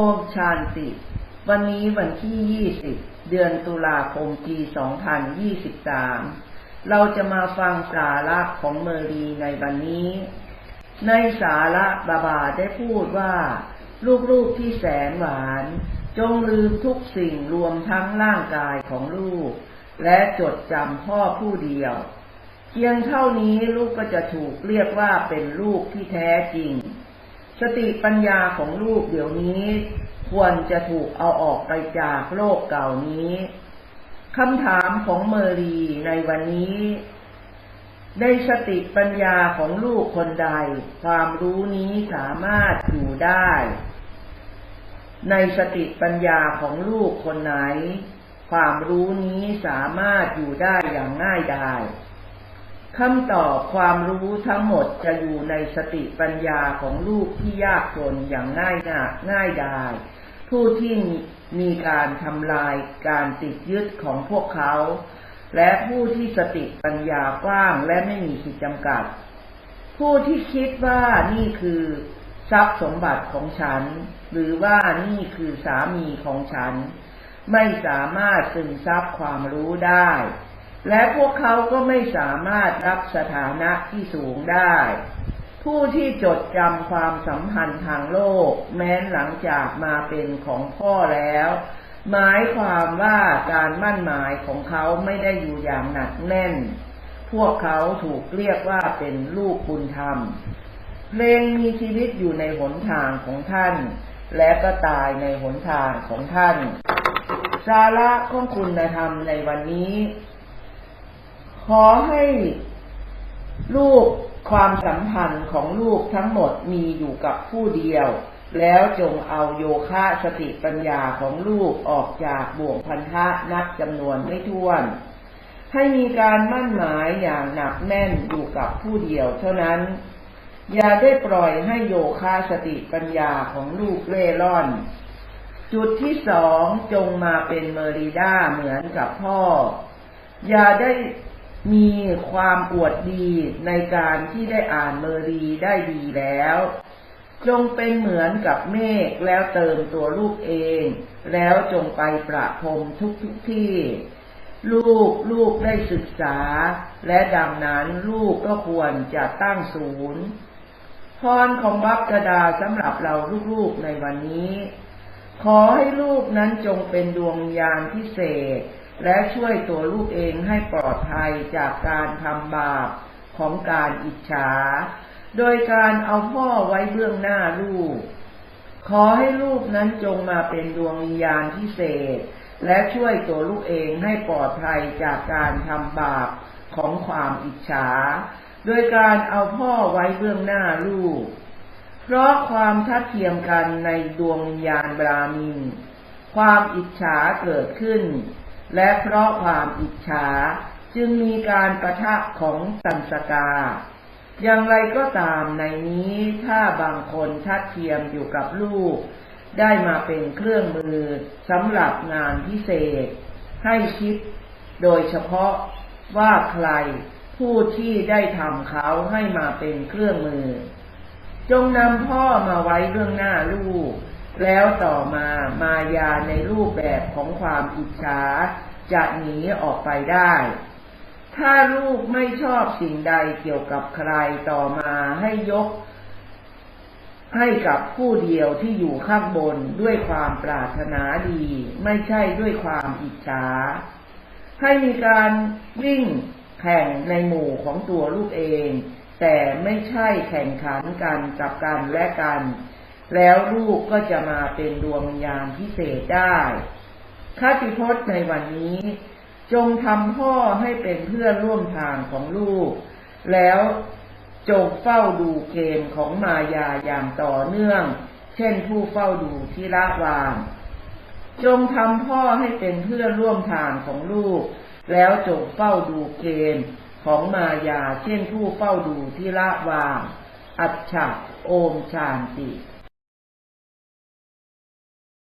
โอมชานติวันนี้วันที่ 20 เดือนตุลาคม ปี 2023 เราจะมาฟังสาระของเมรีในวันนี้ ในสาระบาบาได้พูดว่า ลูกๆที่แสนหวาน จงลืมทุกสิ่งรวมทั้งร่างกายของลูก และจดจำพ่อผู้เดียว เพียงเท่านี้ลูกก็จะถูกเรียกว่าเป็นลูกที่แท้จริง สติปัญญาของลูกเดี๋ยวนี้ ควรจะถูกเอาออกไปจากโลกเก่านี้คำถามของเมอรีในวันนี้ ได้สติปัญญาของลูกคนใด ความรู้นี้สามารถอยู่ได้ ในสติปัญญาของลูกคนไหน ความรู้นี้สามารถอยู่ได้อย่างง่ายดาย คำตอบความรู้ทั้งหมดจะอยู่ในสติปัญญาของลูกที่ยากจนอย่างง่ายง่ายง่ายดายผู้ที่มีการทำลายการติดยึดของพวกเขา และผู้ที่สติปัญญากว้างและไม่มีขีดจำกัด ผู้ที่คิดว่านี่คือทรัพย์สมบัติของฉัน หรือว่านี่คือสามีของฉัน ไม่สามารถซึมซับความรู้ได้ และพวกเขาก็ไม่สามารถรับสถานะที่สูงได้ ผู้ที่จดจำความสัมพันธ์ทางโลก แม้นหลังจากมาเป็นของพ่อแล้ว หมายความว่าการมั่นหมายของเขาไม่ได้อยู่อย่างหนักแน่น พวกเขาถูกเรียกว่าเป็นลูกบุญธรรม เพลงมีชีวิตอยู่ในหนทางของท่าน และก็ตายในหนทางของท่าน สาระของคุณธรรมในวันนี้ ขอให้ลูกความสัมพันธ์ของลูกทั้งหมดมีอยู่กับผู้เดียว แล้วจงเอาโยคะสติปัญญาของลูกออกจากบ่วงพันธะนับจำนวนไม่ถ้วน ให้มีการมั่นหมายอย่างหนักแน่นอยู่กับผู้เดียวเท่านั้น อย่าได้ปล่อยให้โยคะสติปัญญาของลูกเล่ร่อน จุดที่สองจงมาเป็นเมริด้าเหมือนกับพ่อ อย่าได้ มีความอวดดีในการที่ได้อ่านเมอรีได้ดีแล้ว จงเป็นเหมือนกับเมฆแล้วเติมตัวลูกเอง แล้วจงไปประพรมทุกทุกที่ ลูกลูกได้ศึกษา และดังนั้นลูกก็ควรจะตั้งศูนย์พรของบัพกดาสำหรับเราลูกๆในวันนี้ ขอให้ลูกนั้นจงเป็นดวงยานพิเศษ และช่วยตัวลูกเองให้ปลอดภัยจากการทำบาปของการอิจฉา โดยการเอาพ่อไว้เบื้องหน้าลูก ขอให้ลูกนั้นจงมาเป็นดวงวิญญาณพิเศษ และช่วยตัวลูกเองให้ปลอดภัยจากการทำบาปของความอิจฉา โดยการเอาพ่อไว้เบื้องหน้าลูก เพราะความทัดเทียมกันในดวงวิญญาณบรามิน ความอิจฉาเกิดขึ้น และเพราะความอิจฉาจึงมีการประทะของสันสกา อย่างไรก็ตามในนี้ถ้าบางคนทัดเทียมอยู่กับลูก ได้มาเป็นเครื่องมือสำหรับงานพิเศษ ให้คิดโดยเฉพาะว่าใครผู้ที่ได้ทำเขาให้มาเป็นเครื่องมือ จงนำพ่อมาไว้เบื้องหน้าลูก แล้วต่อมามายาในรูปแบบของความอิจฉาจะหนีออกไปได้ ถ้าลูกไม่ชอบสิ่งใดเกี่ยวกับใครต่อมาให้ยก ให้กับผู้เดียวที่อยู่ข้างบนด้วยความปรารถนาดี ไม่ใช่ด้วยความอิจฉา ให้มีการวิ่งแข่งในหมู่ของตัวลูกเอง แต่ไม่ใช่แข่งขันกันกับกันและกัน แล้วลูกก็จะมาเป็นดวงยามพิเศษได้คติพจน์ในวันนี้ จงทำพ่อให้เป็นเพื่อนร่วมทางของลูก แล้วจงเฝ้าดูเกมของมายาอย่างต่อเนื่อง เช่นผู้เฝ้าดูที่ละวางจงทำพ่อให้เป็นเพื่อนร่วมทางของลูก แล้วจงเฝ้าดูเกมของมายาเช่นผู้เฝ้าดูที่ละวาง อัจฉริโอมชานติ